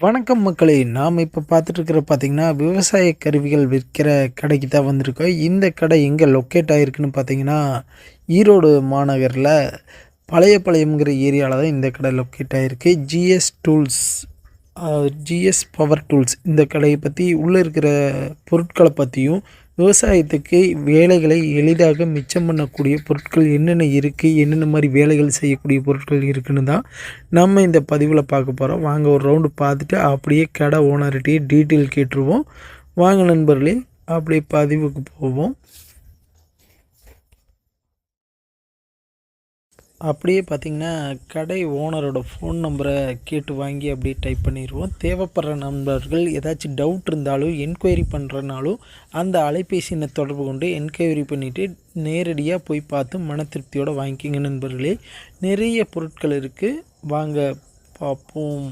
வணக்கம் மக்களே நாம் இப்போ பார்த்துட்டு இருக்கிற பார்த்தீங்கன்னா விவசாய கருவிகள் விற்கிற கடைக்கு தான் வந்திருக்கோம். இந்த கடை எங்கே லொக்கேட் ஆகிருக்குன்னு பார்த்தீங்கன்னா ஈரோடு மாநகரில் பழையபாளையம்ங்கிற ஏரியாவில் தான் இந்த கடை லொக்கேட் ஆகிருக்கு GS tools GS power tools இந்த கடையை பற்றி உள்ளே இருக்கிற பொருட்களை பற்றியும் விவசாயத்துக்கு வேலைகளை எளிதாக மிச்சம் பண்ணக்கூடிய பொருட்கள் என்னென்ன இருக்குது என்னென்ன மாதிரி வேலைகள் செய்யக்கூடிய பொருட்கள் இருக்குன்னு தான் நம்ம இந்த பதிவில் பார்க்க போகிறோம் வாங்க ஒரு ரவுண்டு பார்த்துட்டு அப்படியே கடை ஓனர்கிட்டயே டீட்டெயில் கேட்டுருவோம். வாங்க நண்பர்களே அப்படியே பதிவுக்கு போவோம். அப்படியே பார்த்தீங்கன்னா கடை ஓனரோட ஃபோன் நம்பரை கேட்டு வாங்கி அப்படியே டைப் பண்ணிடுவோம். தேவைப்படுற நண்பர்கள் ஏதாச்சும் டவுட் இருந்தாலும் என்கொயரி பண்ணுறனாலும் அந்த அலைபேசி எண்ணை தொடர்பு கொண்டு என்கொயரி பண்ணிவிட்டு நேரடியாக போய் பார்த்து மன திருப்தியோடு வாங்கிக்கிங்க நண்பர்களே. நிறைய பொருட்கள் இருக்குது வாங்க பார்ப்போம்.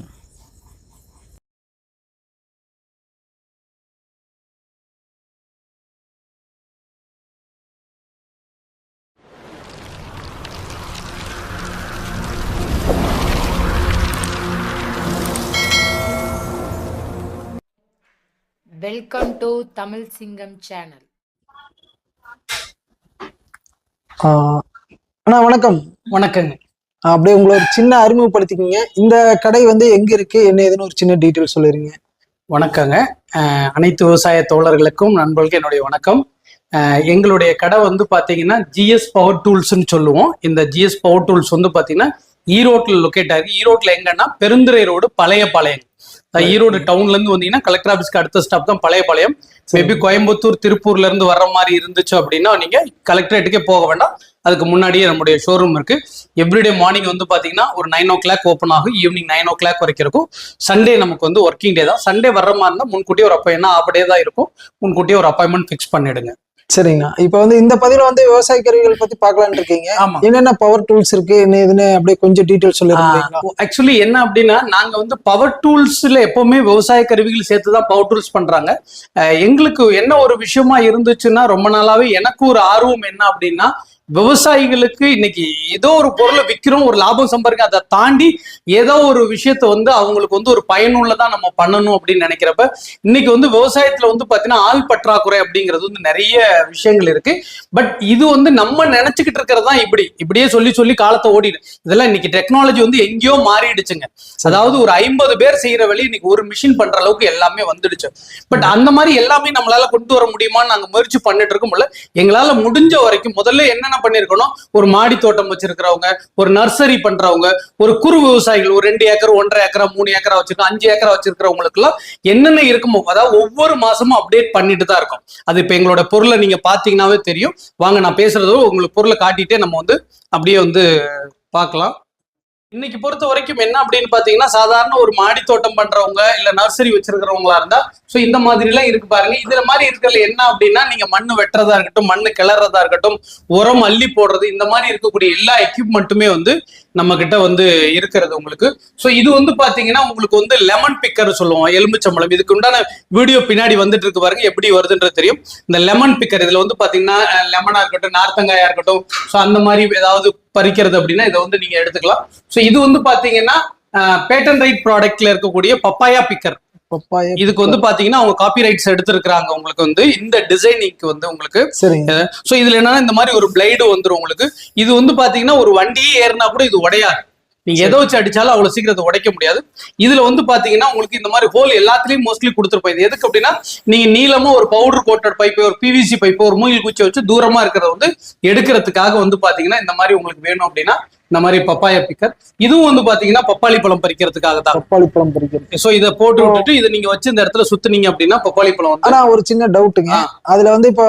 வெல்கம் டு தமிழ் சிங்கம் சேனல் அண்ணா வணக்கம். வணக்கங்க. அப்படியே உங்களை ஒரு சின்ன அறிமுகப்படுத்திக்கிங்க. இந்த கடை வந்து எங்கே இருக்குது என்ன ஏதுன்னு ஒரு சின்ன டீட்டெயில் சொல்லிடுங்க வணக்கங்க. அனைத்து விவசாய தோழர்களுக்கும் நண்பர்களுக்கு என்னுடைய வணக்கம். எங்களுடைய கடை வந்து பாத்தீங்கன்னா ஜிஎஸ் பவர் டூல்ஸ்னு சொல்லுவோம். இந்த ஜிஎஸ் பவர் டூல்ஸ் வந்து பாத்தீங்கன்னா ஈரோட்டில் லொக்கேட் ஆகி ஈரோட்ல எங்கன்னா பெருந்துறை ரோடு பழையபாளையம் அஹ் ஈரோடு டவுன்ல இருந்து வந்தீங்கன்னா கலெக்டர் ஆஃபீஸ்க்கு அடுத்த ஸ்டாப் தான் பழையபாளையம். மேபி கோயம்புத்தூர் திருப்பூர்ல இருந்து வர்ற மாதிரி இருந்துச்சு அப்படின்னா நீங்க கலெக்டரேட்டுக்கே போக வேண்டாம். அதுக்கு முன்னாடியே நம்முடைய ஷோரூம் இருக்கு. எவ்ரிடே மார்னிங் வந்து பாத்தீங்கன்னா ஒரு நைன் ஓ கிளாக் ஓப்பன் ஆகும். ஈவினிங் நைன் ஓ கிளாக் வரைக்கும் இருக்கும். சண்டே நமக்கு வந்து ஒர்க்கிங் டே தான். சண்டே வர்ற மாதிரி இருந்தால் முன்கூட்டியே ஒரு அப்போ என்ன ஆஃப் டே தான் இருக்கும். முன்கூட்டியே ஒரு அப்பாயின்மெண்ட் ஃபிக்ஸ் பண்ணிடுங்க. சரிங்கண்ணா. இப்போ வந்து இந்த பதிவில் வந்து விவசாய கருவிகள் பற்றி பார்க்கலான்னு இருக்கீங்க. என்னென்ன பவர் டூல்ஸ் இருக்கு? என்ன ஏதுன்னு அப்படியே கொஞ்சம் டீட்டெயில் சொல்லிடுறீங்களா ஆக்சுவலி என்ன அப்படின்னா நாங்க வந்து பவர் டூல்ஸ்ல எப்பவுமே விவசாய கருவிகள் சேர்த்து தான் பவர் டூல்ஸ் பண்றாங்க எங்களுக்கு என்ன ஒரு விஷயமா இருந்துச்சுன்னா ரொம்ப நாளாவே எனக்கு ஒரு ஆர்வம் என்ன அப்படின்னா விவசாயிகளுக்கு இன்னைக்கு ஏதோ ஒரு பொருளை விற்கிறோம் ஒரு லாபம் சம்பாதிக்க அதை தாண்டி ஏதோ ஒரு விஷயத்த வந்து அவங்களுக்கு வந்து ஒரு பயனுள்ளதா நம்ம பண்ணணும் அப்படின்னு நினைக்கிறப்ப இன்னைக்கு வந்து விவசாயத்துல வந்து பாத்தீங்கன்னா ஆள் பற்றாக்குறை அப்படிங்கிறது வந்து நிறைய விஷயங்கள் இருக்கு. பட் இது வந்து நம்ம நினைச்சுக்கிட்டு இருக்கிறது தான் இப்படி. இப்படியே சொல்லி சொல்லி காலத்தை ஓடிடு. இதெல்லாம் இன்னைக்கு டெக்னாலஜி வந்து எங்கேயோ மாறிடுச்சுங்க. அதாவது ஒரு ஐம்பது பேர் செய்யற வழி இன்னைக்கு ஒரு மிஷின் பண்ற அளவுக்கு எல்லாமே வந்துடுச்சு. பட் அந்த மாதிரி எல்லாமே நம்மளால கொண்டு வர முடியுமான்னு நாங்க முயற்சி பண்ணிட்டு இருக்கோம்ல எங்களால முடிஞ்ச வரைக்கும் முதல்ல என்னென்ன பண்ணிருக்கணும்? ஒரு மாடி தோட்டம் வச்சிருக்கிறவங்க ஒரு நர்சரி பண்றவங்க ஒரு குறு விவசாயிகள் ஒரு ரெண்டு ஏக்கர் ஒன்றரை ஏக்கரா மூணு ஏக்கரா வச்சிருக்கோம் அஞ்சு ஏக்கரா வச்சிருக்கிறவங்களுக்கு எல்லாம் என்னென்ன இருக்குமோ அதாவது ஒவ்வொரு மாசமும் அப்டேட் பண்ணிட்டு தான் இருக்கும். அது இப்ப எங்களோட பொருளை நீங்க பாத்தீங்கன்னாவே தெரியும். வாங்க நான் பேசுறதோ உங்களுக்கு பொருளை காட்டிட்டே நம்ம வந்து அப்படியே வந்து பார்க்கலாம். இன்னைக்கு பொறுத்த வரைக்கும் என்ன அப்படின்னு பாத்தீங்கன்னா சாதாரண ஒரு மாடி தோட்டம் பண்றவங்க இல்ல நர்சரி வச்சிருக்கிறவங்களா இருந்தா சோ இந்த மாதிரி எல்லாம் இருக்கு பாருங்க. இதுல மாதிரி இருக்கிறது என்ன அப்படின்னா நீங்க மண்ணு வெட்டுறதா இருக்கட்டும் மண்ணு கிளறதா இருக்கட்டும் உரம் அள்ளி போடுறது இந்த மாதிரி இருக்கக்கூடிய எல்லா எக்யூப்மெண்ட்டுமே வந்து நம்ம கிட்ட வந்து இருக்கிறது உங்களுக்கு. சோ இது வந்து பாத்தீங்கன்னா உங்களுக்கு வந்து லெமன் பிக்கர் சொல்லுவோம் எலும்புச்சம்பளம் இதுக்கு உண்டான வீடியோ பின்னாடி வந்துட்டு இருக்கு பாருங்க எப்படி வருதுன்றது தெரியும். இந்த லெமன் பிக்கர் இதுல வந்து பாத்தீங்கன்னா லெமனா இருக்கட்டும் நார்த்தங்காயா இருக்கட்டும் சோ அந்த மாதிரி ஏதாவது பறிக்கிறது அப்படின்னா இதை வந்து நீங்க எடுத்துக்கலாம். சோ இது வந்து பாத்தீங்கன்னா பேட்டன் ரைட் ப்ராடக்ட்ல இருக்கக்கூடிய பப்பாயா பிக்கர் பப்பாயா இதுக்கு வந்து பாத்தீங்கன்னா அவங்க காப்பி ரைட்ஸ் எடுத்திருக்கிறாங்க. உங்களுக்கு வந்து இந்த டிசைனிங்க்கு வந்து உங்களுக்கு சோ இதுல என்னன்னா இந்த மாதிரி ஒரு பிளைடு வந்துரும் உங்களுக்கு. இது வந்து பாத்தீங்கன்னா ஒரு வண்டியே ஏறினா கூட இது உடையாது. நீங்க எதை வச்சு அடிச்சாலும் அவ்வளவு சீக்கிரம் அதை உடைக்க முடியாது. இதுல வந்து பாத்தீங்கன்னா உங்களுக்கு இந்த மாதிரி ஹோல் எல்லாத்துலயும் மோஸ்ட்லி கொடுத்துருப்போம். இது எதுக்கு அப்படின்னா நீங்க நீளமா ஒரு பவுடர் கோட்டட் பைப்பு ஒரு பிவிசி பைப்பு ஒரு மூங்கில் குச்சி வச்சு தூரமா இருக்கிறத வந்து எடுக்கிறதுக்காக வந்து பாத்தீங்கன்னா இந்த மாதிரி உங்களுக்கு வேணும் அப்படின்னா இந்த மாதிரி பப்பாயா பிக்கர் இதுவும் வந்து பாத்தீங்கன்னா பப்பாளி பழம் பறிக்கிறதுக்காக தான். பப்பாளி பழம் பறிக்கிறது. சோ இதை போட்டு விட்டுட்டு இதை நீங்க வச்சு இந்த இடத்துல சுத்துனீங்க அப்படின்னா பப்பாளி பழம் வந்து ஆனா ஒரு சின்ன டவுட்டுங்க. அதுல வந்து இப்போ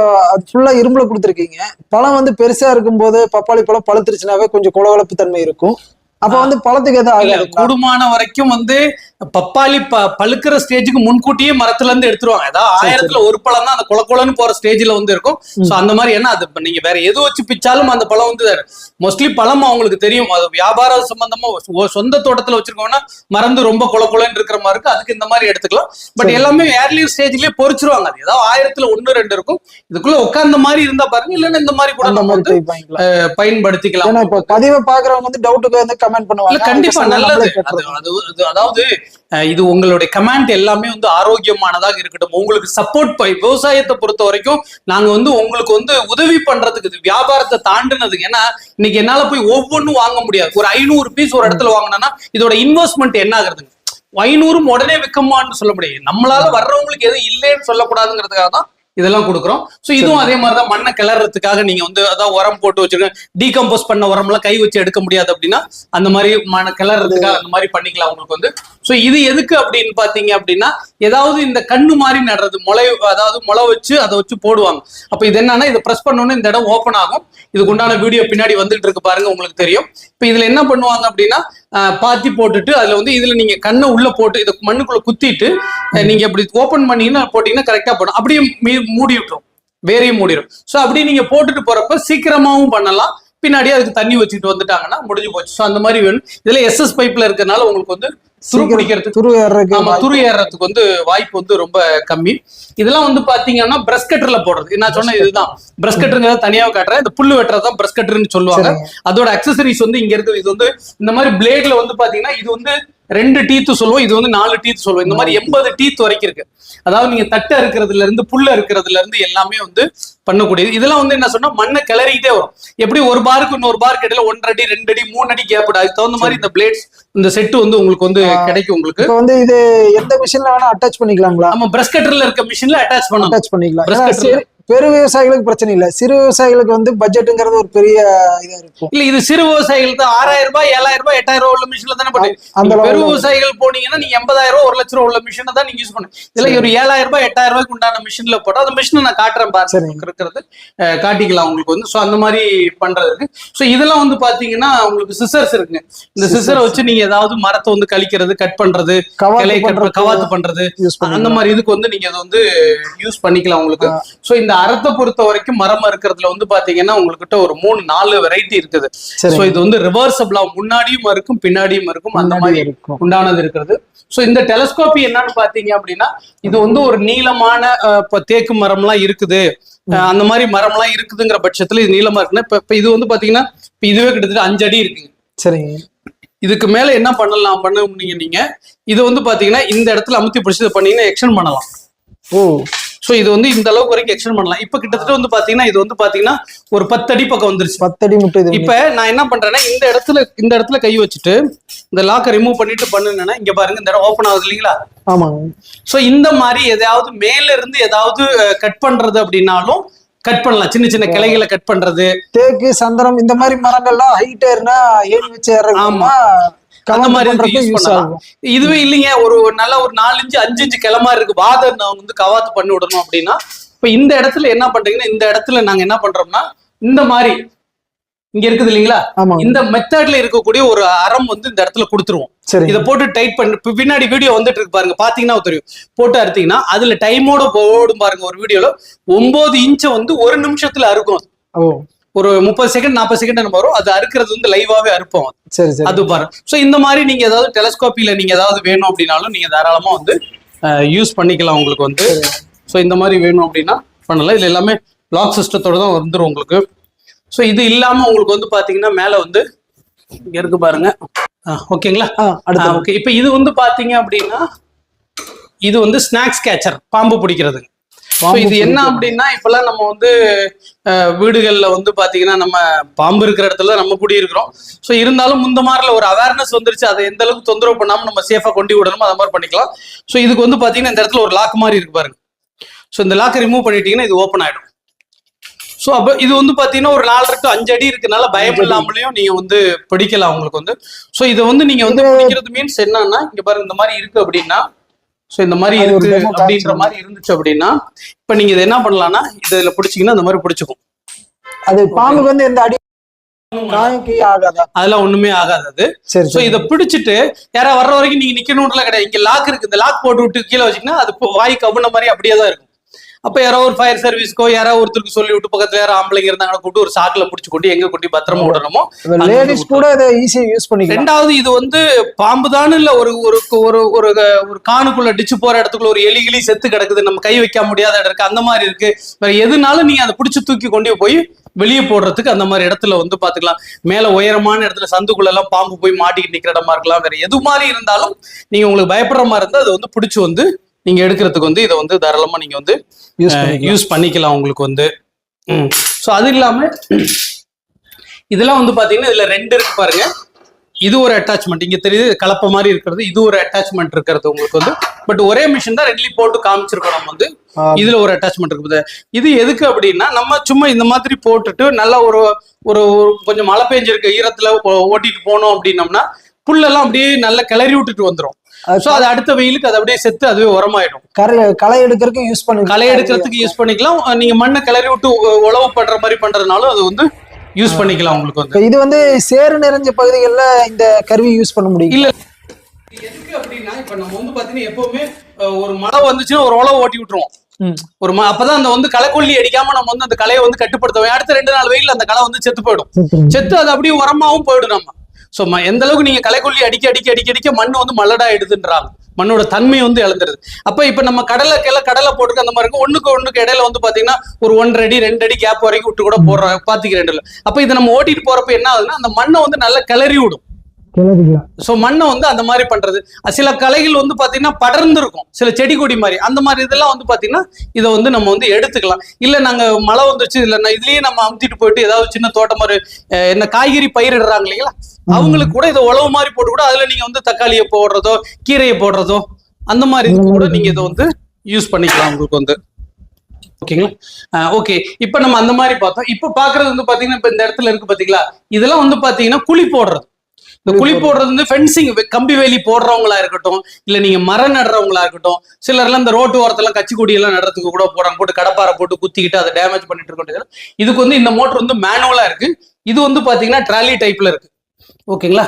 ஃபுல்லா இரும்புல கொடுத்துருக்கீங்க. பழம் வந்து பெருசா இருக்கும்போது பப்பாளி பழம் பழுத்துருச்சுனாவே கொஞ்சம் குளவளப்பு தன்மை இருக்கும். அப்ப வந்து பழத்துக்கு எதுவும் கூடுமான வரைக்கும் வந்து பப்பாளி ப பழுக்கிற ஸ்டேஜுக்கு முன்கூட்டியே மரத்துல இருந்து எடுத்துருவாங்க. ஏதாவது ஆயிரத்துல ஒரு பழம் தான் அந்த குள குளன்னு போற ஸ்டேஜ்ல வந்து இருக்கும். சோ அந்த மாதிரி ஏன்னா அது நீங்க வேற எது வச்சு பிச்சாலும் அந்த பழம் வந்து மோஸ்ட்லி பழம் அவங்களுக்கு தெரியும். அது வியாபார சம்பந்தமா சொந்த தோட்டத்துல வச்சிருக்கோம்னா மறந்து ரொம்ப குள குளன்னு இருக்கிற மாதிரி இருக்கு. அதுக்கு இந்த மாதிரி எடுத்துக்கலாம். பட். எல்லாமே ஏர்லியர் ஸ்டேஜ்லயே பொறிச்சிருவாங்க. அது ஏதாவது ஆயிரத்துல ஒண்ணு ரெண்டு இருக்கும். இதுக்குள்ள உட்கார்ந்த மாதிரி இருந்தா பாருங்க. இல்லன்னா இந்த மாதிரி கூட நம்ம வந்து பயன்படுத்திக்கலாம். இப்ப பதிவை பாக்குறவங்க வந்து டவுட்டுக்கு வந்து கமெண்ட் பண்ணுவாங்க. கண்டிப்பா நல்லது. அது அதாவது இது உங்களுடைய கமாண்ட் எல்லாமே வந்து ஆரோக்கியமானதாக இருக்கட்டும். உங்களுக்கு சப்போர்ட் விவசாயத்தை பொறுத்த வரைக்கும் நாங்க வந்து உங்களுக்கு வந்து உதவி பண்றதுக்கு இது வியாபாரத்தை தாண்டுனதுங்க ஏன்னா இன்னைக்கு என்னால போய் ஒவ்வொன்றும் வாங்க முடியாது. ஒரு ஐநூறு பீஸ் ஒரு இடத்துல வாங்கினோம்னா இதோட இன்வெஸ்ட்மெண்ட் என்ன ஆகுறதுங்க ஐநூறும் உடனே விற்கமான்னு சொல்ல முடியாது. நம்மளால வர்றவங்களுக்கு எதுவும் இல்லைன்னு சொல்லக்கூடாதுங்கிறதுக்காக தான் இதெல்லாம் கொடுக்குறோம். ஸோ இதுவும் அதே மாதிரி தான் மண்ணை கிளறதுக்காக நீங்க வந்து அதான் உரம் போட்டு வச்சிருக்க டீகம்போஸ் பண்ண உரம்லாம் கை வச்சு எடுக்க முடியாது அப்படின்னா அந்த மாதிரி மண்ணை கிளறதுக்காக அந்த மாதிரி பண்ணிக்கலாம். உங்களுக்கு வந்து ஸோ இது எதுக்கு அப்படின்னு பாத்தீங்க அப்படின்னா ஏதாவது இந்த கண்ணு மாதிரி நடுறது முளை அதாவது முளை வச்சு அதை வச்சு போடுவாங்க. அப்ப இது என்னன்னா இதை ப்ரெஸ் பண்ணணும்னு இந்த இடம் ஓப்பன் ஆகும். இதுக்கு உண்டான வீடியோ பின்னாடி வந்துட்டு இருக்கு பாருங்க உங்களுக்கு தெரியும். இப்போ இதுல என்ன பண்ணுவாங்க அப்படின்னா பாத்தி போட்டுட்டு அதுல வந்து இதுல நீங்க கண்ணை உள்ள போட்டு இதை மண்ணுக்குள்ள குத்திட்டு அஹ், நீங்க இப்படி ஓப்பன் பண்ணீங்கன்னா போட்டீங்கன்னா கரெக்டா போடும். அப்படியே மீ- மூடி விட்டுரும். வேறையும் மூடிடும் ஸோ அப்படியே நீங்க போட்டுட்டு போறப்ப சீக்கிரமாவும் பண்ணலாம். பின்னாடியே அதுக்கு தண்ணி வச்சுட்டு வந்துட்டாங்கன்னா முடிஞ்சு போச்சு. ஸோ அந்த மாதிரி வேணும். இதுல எஸ்எஸ் பைப்ல இருக்கிறதுனால உங்களுக்கு வந்து துரு பிடிக்கிறதுக்கு துரு ஏறதுக்கு துரு ஏறதுக்கு வந்து வாய்ப்பு வந்து ரொம்ப கம்மி. இதெல்லாம் வந்து பாத்தீங்கன்னா பிரஷ் கட்டர்ல போடுறது. நான் சொன்ன இதுதான். பிரஷ் கட்டருங்கிறத தனியாக காட்டுறேன். இந்த புல்லு வெட்டுறதான் பிரஷ் கட்டர்னு சொல்லுவாங்க. அதோட அக்சசரிஸ் வந்து இங்க இருக்குது இது வந்து இந்த மாதிரி பிளேட்ல வந்து பாத்தீங்கன்னா இது வந்து ரெண்டு டீத்து சொல்லுவோம் இது வந்து நாலு டீத் சொல்லுவோம். இந்த மாதிரி எண்பது டீத் வரைக்கும் இருக்கு. அதாவது நீங்க தட்டை இருக்கிறதுல இருந்து புல்ல இருக்கிறதுல இருந்து எல்லாமே வந்து பண்ணக்கூடியது. இதெல்லாம் வந்து என்ன சொன்னா மண்ணை கிளறிக்கிட்டே வரும். எப்படி ஒரு பாருக்கு இன்னொரு பாருக்கு இடையில ஒன்றரை அடி ரெண்டு அடி மூணு அடி கேப் அதுக்கு தகுந்த மாதிரி இந்த பிளேட்ஸ் இந்த செட்டு வந்து உங்களுக்கு வந்து கிடைக்கும் உங்களுக்கு. இப்போ வந்து இது எந்த மிஷின்ல வேணா அட்டாச் பண்ணிக்கலாங்களா? நம்ம பிரஷ் கட்டர்ல இருக்க மிஷின்ல அட்டாச் பண்ணலாம் அட்டாச் பண்ணிக்கலாம். பெரு விவசாயிகளுக்கு பிரச்சனை இல்ல. சிறு விவசாயிகளுக்கு வந்து பட்ஜெட்டுங்கிறது ஒரு பெரிய இதா இருக்கும். இல்ல இது சிறு விவசாயிகள் தான் ஆறாயிரம் ரூபாய் ஏழாயிரம் ரூபாய் எட்டாயிரம் ரூபாய் உள்ள மிஷின்ல தானே போட்டு அந்த பெரு விவசாயிகள் போனீங்கன்னா நீங்க எண்பதாயிரம் ரூபாய் ஒரு லட்ச ரூபாய் உள்ள மிஷினை தான் நீங்க யூஸ் பண்ணுங்க இதுல ஒரு ஏழாயிரம் ரூபாய் எட்டாயிரம் ரூபாய்க்கு உண்டான மிஷின்ல போட்டா அந்த மிஷினை நான் காட்டுறேன் பாருங்க. இருக்கிறது காட்டிக்கலாம் உங்களுக்கு வந்து. சோ அந்த மாதிரி பண்றதுக்கு சோ இதெல்லாம் வந்து பாத்தீங்கன்னா உங்களுக்கு சிசர்ஸ் இருக்குங்க. இந்த சிசரை. வச்சு நீங்க ஏதாவது மரத்தை வந்து கழிக்கிறது கட் பண்றது கவாத்து பண்றது அந்த மாதிரி இதுக்கு வந்து நீங்க அதை வந்து யூஸ் பண்ணிக்கலாம் உங்களுக்கு. சோ இந்த அறத்தை பொறுத்த வரைக்கும் மரம் இருக்கிறதுல வந்து பாத்தீங்கன்னா உங்ககிட்ட ஒரு மூணு நாலு வெரைட்டி இருக்குது. சோ இது வந்து ரிவர்சபிளா முன்னாடியும் இருக்கும் பின்னாடியும் இருக்கும். அந்த மாதிரி இருக்கும். உண்டானது இருக்கிறது சோ இந்த டெலஸ்கோப்பி என்னன்னு பாத்தீங்க அப்படின்னா இது வந்து ஒரு நீளமான இப்ப தேக்கு மரம்லாம் இருக்குது. அஹ், அந்த மாதிரி மரம்லாம் இருக்குதுங்கிற பட்சத்துல இது நீளமா இருக்குன்னா இப்ப இது வந்து பாத்தீங்கன்னா இப்ப இதுவே கிட்டத்தட்ட அஞ்சு அடி இருக்குங்க சரிங்க இதுக்கு மேல என்ன பண்ணலாம் பண்ண முடியுங்க நீங்க இது வந்து பாத்தீங்கன்னா இந்த இடத்துல அமுத்தி பிடிச்சி பண்ணீங்கன்னா எக்ஸ்டெண்ட் பண்ணலாம். ஓ. சோ இது வந்து இந்த அளவுக்கு வரைக்கும் எக்ஸ்டெண்ட் பண்ணலாம். இப்ப கிட்டத்தட்ட வந்து பாத்தீங்கன்னா இது வந்து பாத்தீங்கன்னா ஒரு பத்து அடி பக்கம் வந்துருச்சு. பத்தடி முட்டை இப்ப நான் என்ன பண்றேன்னா இந்த இடத்துல இந்த இடத்துல கை வச்சுட்டு இந்த லாக்கை ரிமூவ் பண்ணிட்டு பண்ணுனேன்னா இங்க பாருங்க இந்த இடம் ஓப்பன் ஆகுது இல்லைங்களா? ஆமாங்க. சோ இந்த மாதிரி எதையாவது மேல இருந்து ஏதாவது கட் பண்றது அப்படின்னாலும் கட் பண்ணலாம். சின்ன சின்ன கிளைகளை கட் பண்றது. தேக்கு சந்தனம் இந்த மாதிரி மரங்கள்லாம் ஹைட் ஏறினா ஏறி வச்சு ஏறமா அந்த மாதிரி யூஸ் பண்ணலாம். இதுவே இல்லைங்க ஒரு நல்ல ஒரு நாலு இன்ச்சு அஞ்சு இன்ச்சு கிளமா இருக்கு. வாதர் நான் வந்து கவாத்து பண்ணி விடணும் அப்படின்னா இப்ப இந்த இடத்துல என்ன பண்றீங்கன்னா இந்த இடத்துல நாங்க என்ன பண்றோம்னா இந்த மாதிரி இங்க இருக்குது இல்லைங்களா? இந்த மெத்தட்ல இருக்கக்கூடிய ஒரு அறம் வந்து இந்த இடத்துல கொடுத்துருவோம். இதை போட்டு டைட் பண்ணி பின்னாடி வீடியோ வந்துட்டு இருக்கு பாருங்க பாத்தீங்கன்னா தெரியும். போட்டு அறுத்தீங்கன்னா அதுல டைமோட போடும் பாருங்க ஒரு வீடியோல ஒன்பது இன்ச்சை வந்து ஒரு நிமிஷத்துல அறுக்கும் ஒரு முப்பது செகண்ட் நாற்பது செகண்ட் நம்ம வரும். அது அறுக்கிறது வந்து லைவாவே அறுப்போம். சரி சரி. அது பாருங்க ஸோ இந்த மாதிரி நீங்க ஏதாவது டெலஸ்கோப்பில நீங்க ஏதாவது வேணும் அப்படின்னாலும் நீங்க தாராளமா வந்து யூஸ் பண்ணிக்கலாம் உங்களுக்கு வந்து. ஸோ இந்த மாதிரி வேணும் அப்படின்னா பண்ணலாம். இதுல எல்லாமே லாக் சிஸ்டத்தோட தான் வந்துடும் உங்களுக்கு. ஸோ இது இல்லாம உங்களுக்கு வந்து பாத்தீங்கன்னா மேல வந்து இங்க இருக்கு பாருங்க. ஓகேங்களா ஓகே இப்போ இது வந்து பாத்தீங்க அப்படின்னா இது வந்து ஸ்நாக்ஸ் கேச்சர் பாம்பு பிடிக்கிறது. ஸோ பாம்பு இது என்ன. அப்படின்னா இப்பெல்லாம் நம்ம வந்து வீடுகள்ல வந்து பாத்தீங்கன்னா நம்ம பாம்பு இருக்கிற இடத்துல நம்ம குடி இருக்கிறோம் ஸோ இருந்தாலும் முந்த மாதிரில ஒரு அவேர்னஸ் வந்துருச்சு. அதை எந்த அளவுக்கு தொந்தரவு பண்ணாம நம்ம சேஃபா கொண்டு விடணுமோ அதை மாதிரி பண்ணிக்கலாம். ஸோ இதுக்கு வந்து பாத்தீங்கன்னா இந்த இடத்துல ஒரு லாக் மாதிரி இருக்கு பாருங்க. ஸோ இந்த லாக்கை ரிமூவ் பண்ணிட்டீங்கன்னா இது ஓப்பன் ஆயிடும். ஸோ அப்போ இது வந்து பாத்தீங்கன்னா ஒரு நாலரை டு அஞ்சு அடி இருக்கனால பயம். இல்லாமலையும் நீங்க வந்து பிடிக்கலாம் உங்களுக்கு வந்து. ஸோ இதை வந்து நீங்க வந்து பிடிக்கிறது மீன்ஸ் என்னன்னா இங்க பாருங்க இந்த மாதிரி இருக்கு அப்படின்னா ஸோ இந்த மாதிரி இருக்கு அப்படின்ற. மாதிரி இருந்துச்சு அப்படின்னா இப்போ நீங்க இதை என்ன பண்ணலாம்னா இதுல பிடிச்சீங்கன்னா இந்த மாதிரி பிடிச்சிக்கும். அது பாம்புக்கு வந்து எந்த அடி அதெல்லாம் ஒண்ணுமே ஆகாது சரி சரி. இதை பிடிச்சிட்டு யாரா வர்ற வரைக்கும் நீங்க நிக்கணும்லாம் கிடையாது. இங்க லாக் இருக்கு இந்த லாக் போட்டு விட்டு கீழே வச்சீங்கன்னா அது வாய் கவுன மாதிரி அப்படியே தான் இருக்கும். அப்ப யாரோ ஒரு ஃபயர் சர்வீஸ்க்கோ யாரோ ஒருத்தருக்கு சொல்லி விட்டு பக்கத்துல யாரோ ஆம்பளைங்க இருந்தாங்கன்னா கூப்பிட்டு ஒரு சாக்குல பிடிச்சி கொண்டு எங்க கொண்டு பத்திரமா விடணுமோ லேடிஸ் கூட இதை ஈஸியா யூஸ் பண்ணிக்கலாம். ரெண்டாவது இது வந்து பாம்பு இல்ல ஒரு ஒரு ஒரு ஒரு ஒரு காணுக்குள்ள டிச்சு போற இடத்துக்குள்ள ஒரு எலி கிளி செத்து கிடக்குது நம்ம கை வைக்க முடியாத இடம் இருக்கு அந்த மாதிரி இருக்கு. வேற எதுனாலும் நீங்க அதை பிடிச்சு தூக்கி கொண்டு போய் வெளியே போடுறதுக்கு அந்த மாதிரி இடத்துல வந்து பாத்துக்கலாம் மேல உயரமான இடத்துல சந்துக்குள்ள எல்லாம் பாம்பு போய் மாட்டிக்கிட்டு நிக்கிற இடமா இருக்கலாம். வேற எது மாதிரி இருந்தாலும் நீங்க உங்களுக்கு பயப்படுற மாதிரி இருந்தா அதை வந்து பிடிச்சி வந்து நீங்க எடுக்கிறதுக்கு வந்து இதை வந்து தாராளமா நீங்க வந்து யூஸ் பண்ணிக்கலாம். யூஸ் பண்ணிக்கலாம் உங்களுக்கு வந்து. ஸோ அது இல்லாம இதெல்லாம் வந்து பாத்தீங்கன்னா இதுல ரெண்டு இருக்கு பாருங்க. இது ஒரு அட்டாச்மெண்ட் இங்க தெரியுது கலப்பை மாதிரி இருக்கிறது. இது ஒரு அட்டாச்மெண்ட் இருக்கிறது உங்களுக்கு வந்து. பட் ஒரே மிஷின் தான் ரெண்டுலயும் போட்டு காமிச்சிருக்கோம் நம்ம வந்து. இதுல ஒரு அட்டாச்மெண்ட் இருக்குது இது எதுக்கு அப்படின்னா நம்ம சும்மா இந்த மாதிரி போட்டுட்டு நல்லா ஒரு ஒரு கொஞ்சம் மழை பெஞ்சிருக்க ஈரத்துல ஓட்டிட்டு போனோம் அப்படின்னம்னா புல்லெல்லாம் அப்படியே நல்லா கிளறி விட்டுட்டு வந்துரும். அது ஸோ அது அடுத்த வெயிலுக்கு அது அப்படியே செத்து அதுவே உரமாயிடும். களை எடுக்கிறதுக்கு யூஸ் பண்ணி களை எடுக்கிறதுக்கு யூஸ் பண்ணிக்கலாம். நீங்க மண்ணை கிளறி விட்டு உழவு பண்ற மாதிரி பண்றதுனாலும் அது வந்து யூஸ் பண்ணிக்கலாம் உங்களுக்கு வந்து. இது வந்து சேறு நிறைஞ்ச பகுதிகளில் இந்த கருவி யூஸ் பண்ண முடியும். இல்ல. எதுக்கு அப்படின்னா இப்ப நம்ம வந்து பாத்தீங்கன்னா எப்பவுமே ஒரு மழை வந்துச்சுன்னா ஒரு உழவு ஓட்டி விட்டுருவோம். ஒரு அப்பதான் அந்த வந்து களைக்கொல்லி அடிக்காம நம்ம வந்து அந்த களையை வந்து கட்டுப்படுத்துவோம். அடுத்த ரெண்டு நாள் வெயில்ல அந்த களை வந்து செத்து போயிடும். செத்து அது அப்படியே உரமாவும் போயிடும் நம்ம. ஸோ எந்த அளவுக்கு நீங்க களைக்கொல்லி அடிக்க அடிக்க அடிக்க அடிக்க மண் வந்து மல்லடாயிடுதுன்றாங்க. மண்ணோட தன்மை வந்து இழந்துருது. அப்ப இப்ப நம்ம கடலை கிளை கடலை போட்டுக்க அந்த மாதிரி இருக்கும். ஒண்ணுக்கு ஒண்ணுக்கு இடையில வந்து பாத்தீங்கன்னா ஒரு ஒன்றரை அடி ரெண்டு அடி கேப் வரைக்கும் விட்டு கூட போடுற பாத்துக்கிறேன் அப்ப இதை நம்ம ஓட்டிட்டு போறப்ப என்ன ஆகுதுன்னா அந்த மண்ணை வந்து நல்லா கிளறி விடும். சோ மண்ணை வந்து அந்த மாதிரி பண்றது. சில கலைகள் வந்து பாத்தீங்கன்னா படர்ந்து இருக்கும் சில செடி கொடி மாதிரி. அந்த மாதிரி இதெல்லாம் வந்து பாத்தீங்கன்னா இதை வந்து நம்ம வந்து எடுத்துக்கலாம். இல்ல நாங்க மழை வந்துருச்சு இல்ல நான் இதுலயே நம்ம அமுத்திட்டு போயிட்டு ஏதாவது சின்ன தோட்டம் மாதிரி என்ன காய்கறி பயிரிடுறாங்க இல்லைங்களா? அவங்களுக்கு கூட இதை உழவு மாதிரி போட்டு கூட அதுல நீங்க வந்து தக்காளியை போடுறதோ கீரையை போடுறதோ அந்த மாதிரி கூட நீங்க இதை வந்து யூஸ் பண்ணிக்கலாம் உங்களுக்கு வந்து. ஓகேங்களா? ஓகே. இப்போ நம்ம அந்த மாதிரி பார்த்தோம். இப்போ பாக்குறது வந்து பாத்தீங்கன்னா இப்போ இந்த இடத்துல இருக்கு பாத்தீங்களா? இதெல்லாம் வந்து பாத்தீங்கன்னா குழி போடுறது. இந்த குழி போடுறது வந்து ஃபென்சிங் கம்பி வேலி போடுறவங்களா இருக்கட்டும் இல்ல நீங்க மரம் நடுறவங்களா இருக்கட்டும் சிலர்லாம் இந்த ரோட்டு ஓரத்துல கச்சி கொடி எல்லாம் நடுறதுக்கு கூட போறாங்க போட்டு கடப்பாரை போட்டு குத்திக்கிட்டு அதை டேமேஜ் பண்ணிட்டு இருக்கோம். இதுக்கு வந்து இந்த மோட்டர் வந்து மேனுவலா இருக்கு. இது வந்து பாத்தீங்கன்னா ட்ராலி டைப்ல இருக்கு. ஓகேங்களா?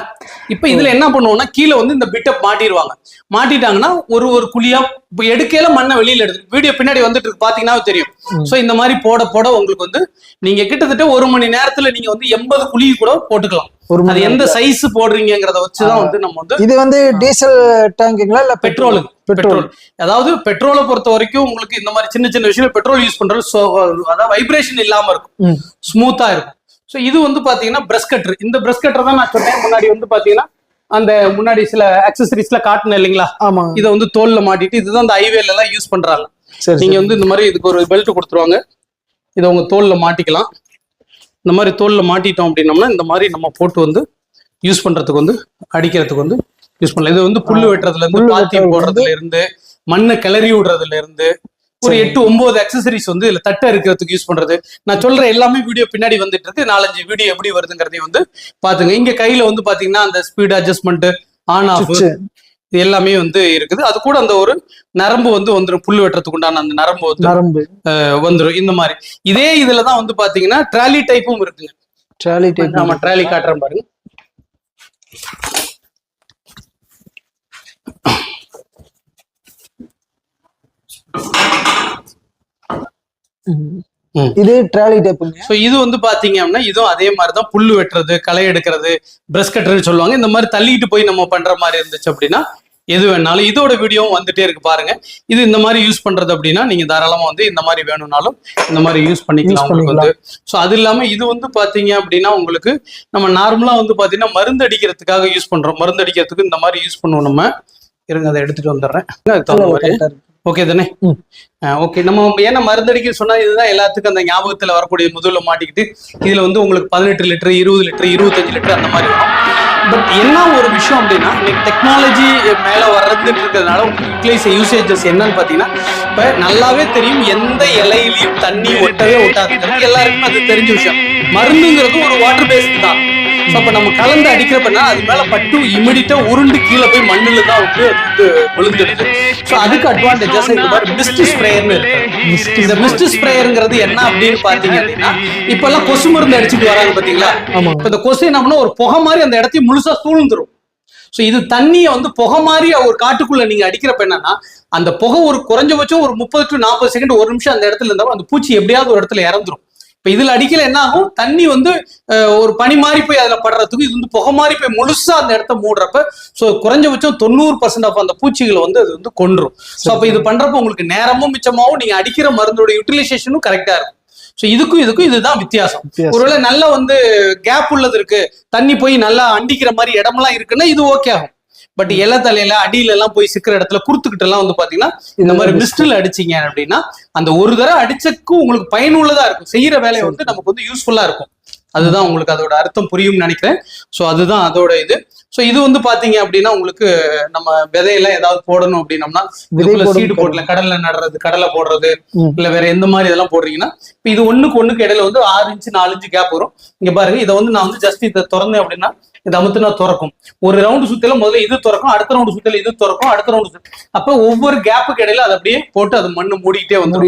இப்போ இதுல என்ன பண்ணுவோம்னா கீழே வந்து இந்த பிட்டை மாட்டிடுவாங்க. மாட்டிட்டாங்கன்னா ஒரு ஒரு குழியா இப்போ எடுக்கையில மண்ணை வெளியில எடுத்து வீடியோ பின்னாடி வந்துட்டு இருக்கு பாத்தீங்கன்னா தெரியும். சோ இந்த மாதிரி போட போட உங்களுக்கு வந்து நீங்க கிட்டத்தட்ட ஒரு மணி நேரத்துல நீங்க வந்து எண்பது குழி கூட போட்டுக்கலாம். ஒரு அது எந்த. சைஸ் போடுறீங்கிறத வச்சுதான் வந்து நம்ம வந்து இது வந்து டீசல் டேங்குங்களா இல்ல பெட்ரோல் பெட்ரோல் அதாவது பெட்ரோலை பொறுத்த வரைக்கும் உங்களுக்கு இந்த மாதிரி சின்ன சின்ன விஷயம் பெட்ரோல் யூஸ் பண்றது அதாவது வைப்ரேஷன் இல்லாம இருக்கும். ஸ்மூத்தா இருக்கும். ஸோ இது வந்து பாத்தீங்கன்னா பிரஷ் கட்டர் இந்த பிரஷ் கட்டர் தான் நான் சொன்னேன். முன்னாடி வந்து பாத்தீங்கன்னா அந்த முன்னாடி சில அக்சசரிஸ்ல காட்டினேன் இல்லைங்களா? ஆமா. இதை வந்து தோல்ல மாட்டிட்டு இதுதான் அந்த ஹைவேல எல்லாம் யூஸ் பண்றாங்க. நீங்க. வந்து இந்த மாதிரி இதுக்கு ஒரு பெல்ட் கொடுத்துருவாங்க. இதை உங்க தோல்ல மாட்டிக்கலாம். இந்த மாதிரி தோல்ல மாட்டிட்டோம் அப்படின்னோம்னா இந்த மாதிரி நம்ம போட்டு வந்து யூஸ் பண்றதுக்கு வந்து அடிக்கிறதுக்கு வந்து யூஸ் பண்ணலாம். இது வந்து புல்லு வெட்டுறதுல இருந்து பாத்தி போடுறதுல இருந்து மண்ணை கிளறி விடுறதுல இருந்து ஒரு. எட்டு ஒன்பது அக்சசரிஸ் வந்து இதுல தட்டை இருக்கிறதுக்கு யூஸ் பண்றது. நான் சொல்ற எல்லாமே வீடியோ பின்னாடி வந்துட்டு இருக்கு. நாலஞ்சு வீடியோ எப்படி வருதுங்கிறதையும் வந்து பாத்துங்க. இங்க கையில வந்து பாத்தீங்கன்னா அந்த ஸ்பீட் அட்ஜஸ்ட்மெண்ட் ஆன் ஆஃப். இது எல்லாமே வந்து இருக்குது. அது கூட அந்த ஒரு நரம்பு வந்து வந்துடும் புல்லு வெட்டுறதுக்கு உண்டான அந்த நரம்பு வந்து நரம்பு. வந்துரும். இந்த மாதிரி. இதே இதுல தான் வந்து பாத்தீங்கன்னா ட்ராலி டைப்பும் இருக்குங்க. ட்ராலி டைப் நம்ம ட்ராலி காட்டுறேன் பாருங்க. இது ட்ராலி டைப்புங்க ஸோ இது வந்து பாத்தீங்க அப்படின்னா இதுவும் அதே மாதிரி தான் புல்லு வெட்டுறது களை எடுக்கிறது பிரஷ் கட்டுறது சொல்லுவாங்க. இந்த மாதிரி தள்ளிட்டு போய் நம்ம பண்ற மாதிரி இருந்துச்சு அப்படின்னா எது வேணாலும் இதோட வீடியோவும் வந்துட்டே இருக்கு பாருங்க. இது இந்த மாதிரி யூஸ் பண்றது அப்படின்னா நீங்க தாராளமா வந்து இந்த மாதிரி வேணும்னாலும் இந்த மாதிரி யூஸ் பண்ணிக்கலாம் உங்களுக்கு வந்து. ஸோ அது இல்லாம இது வந்து பாத்தீங்க அப்படின்னா உங்களுக்கு நம்ம நார்மலா வந்து பாத்தீங்கன்னா மருந்து அடிக்கிறதுக்காக யூஸ் பண்றோம். மருந்து அடிக்கிறதுக்கு இந்த மாதிரி யூஸ் பண்ணுவோம் நம்ம. இருங்க அதை எடுத்துட்டு வந்துடுறேன். ஓகே தானே. ஓகே நம்ம ஏன்னா மருந்தடிக்க சொன்னா இதுதான் எல்லாத்துக்கும் அந்த ஞாபகத்துல வரக்கூடிய முதல்ல மாட்டிக்கிட்டு இதுல வந்து உங்களுக்கு பதினெட்டு லிட்டர் இருபது லிட்டர் இருபத்தஞ்சு லிட்டர் அந்த மாதிரி வரும் பட் என்ன ஒரு விஷயம் அப்படின்னா இன்னைக்கு டெக்னாலஜி மேல வர்றதுன்னு இருக்கிறதுனால யூட்டிலைஸ் யூசேஜஸ் என்னன்னு பாத்தீங்கன்னா இப்ப நல்லாவே தெரியும் எந்த இலையிலையும் தண்ணி ஒட்டவே ஒட்டாது. எல்லாருக்கும் அது தெரிஞ்ச விஷயம். மருந்துங்கிறது ஒரு வாட்டர் பேஸ்ட் தான். அப்போ நம்ம கலந்து அடிக்கிறப்பன்னா அது மேல பட்டு இமிடிட்டா உருண்டு கீழே போய் மண்ணுல தான் வந்து விழுந்துடுது. ஸோ அதுக்கு அட்வான்டேஜஸ் இந்த மாதிரி மிஸ்ட் ஸ்ப்ரேயர்னு இருக்கு. இந்த மிஸ்ட் ஸ்ப்ரேயருங்கிறது என்ன அப்படின்னு பாத்தீங்க அப்படின்னா இப்ப எல்லாம் கொசு மருந்து அடிச்சுட்டு வராங்க பாத்தீங்களா ஆமா. இப்ப இந்த கொசு என்ன பண்ணா ஒரு புகை மாதிரி அந்த இடத்தையும் முழுசா சூழ்ந்துரும். ஸோ இது தண்ணியை வந்து புகை மாதிரி ஒரு காட்டுக்குள்ள நீங்க அடிக்கிறப்ப என்னன்னா அந்த புகை ஒரு குறைஞ்சபட்சம் ஒரு முப்பது டு நாற்பது செகண்ட் ஒரு நிமிஷம் அந்த இடத்துல இருந்தாலும் அந்த பூச்சி எப்படியாவது ஒரு இடத்துல இறந்துரும். இப்ப இதுல அடிக்கல என்ன ஆகும்? தண்ணி வந்து ஒரு பனி மாதிரி போய் அதுல படுறதுக்கு இது வந்து புகை மாதிரி போய் முழுசா அந்த இடத்த மூடுறப்ப ஸோ குறைஞ்சபட்சம் தொண்ணூறு பர்சன்ட் ஆஃப் அந்த பூச்சிகளை வந்து அது வந்து கொன்றும். ஸோ அப்ப இது பண்றப்ப உங்களுக்கு நேரமும் மிச்சமாவும் நீங்க அடிக்கிற மருந்தோட யூட்டிலைசேஷனும் கரெக்டா இருக்கும். ஸோ இதுக்கும் இதுக்கும் இதுதான் வித்தியாசம். வித்தியாசம். ஒருவேளை நல்ல வந்து கேப் உள்ளது இருக்கு தண்ணி போய் நல்லா அண்டிக்கிற மாதிரி இடமெல்லாம் இருக்குன்னா இது ஓகே ஆகும். பட் இலை தலையில அடியில எல்லாம் போய் சிக்கிற இடத்துல குறுத்துக்கிட்ட எல்லாம் வந்து பாத்தீங்கன்னா இந்த மாதிரி மிஸ்டில் அடிச்சீங்க அப்படின்னா அந்த ஒரு தடவை அடிச்சக்கும் உங்களுக்கு பயனுள்ளதா இருக்கும். செய்யற வேலை வந்து நமக்கு வந்து யூஸ்ஃபுல்லா இருக்கும். அதுதான் உங்களுக்கு அதோட அர்த்தம் புரியும்னு நினைக்கிறேன். ஸோ அதுதான் அதோட இது. ஸோ இது வந்து பாத்தீங்க அப்படின்னா உங்களுக்கு நம்ம விதையெல்லாம் ஏதாவது போடணும் அப்படின்னம்னா இதுக்குள்ள சீடு போடல கடல்ல நடுறது கடலை போடுறது. இல்ல வேற எந்த மாதிரி இதெல்லாம் போடுறீங்கன்னா இப்ப இது ஒண்ணுக்கு ஒண்ணுக்கு இடையில வந்து ஆறு இன்ச்சு நாலு இன்ச்சு கேப் வரும். இங்க பாருங்க இதை வந்து நான் வந்து ஜஸ்ட் இதை திறந்தேன் அப்படின்னா இது அமுத்துனா திறக்கும். ஒரு ரவுண்டு சுத்தல முதல்ல இது திறக்கும் அடுத்த ரவுண்டு சுத்தல இது திறக்கும் அடுத்த ரவுண்டு அப்ப ஒவ்வொரு கேப்புக்கு இடையில அதை அப்படியே போட்டு அது மண்ணு மூடிக்கிட்டே வந்து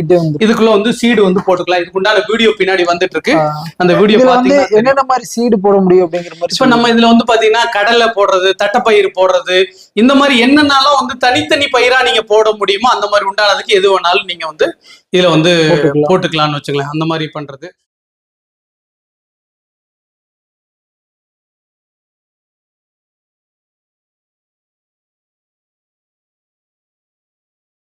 இதுக்குள்ள வந்து சீடு வந்து போட்டுக்கலாம். இதுக்கு உண்டான வீடியோ பின்னாடி வந்துட்டு இருக்கு. அந்த வீடியோ பாத்தீங்கன்னா என்னென்ன மாதிரி சீடு போட முடியும் அப்படிங்கிற மாதிரி இப்ப நம்ம இதுல வந்து பாத்தீங்கன்னா கடலை போடுறது தட்டைப்பயிர் போடுறது இந்த மாதிரி என்னென்னலாம் வந்து தனித்தனி பயிரா நீங்க போட முடியுமோ அந்த மாதிரி உண்டானதுக்கு எது வேணாலும் நீங்க வந்து இதுல வந்து போட்டுக்கலாம். போட்டுக்கலாம்னு வச்சுக்கலாம் அந்த மாதிரி பண்றது.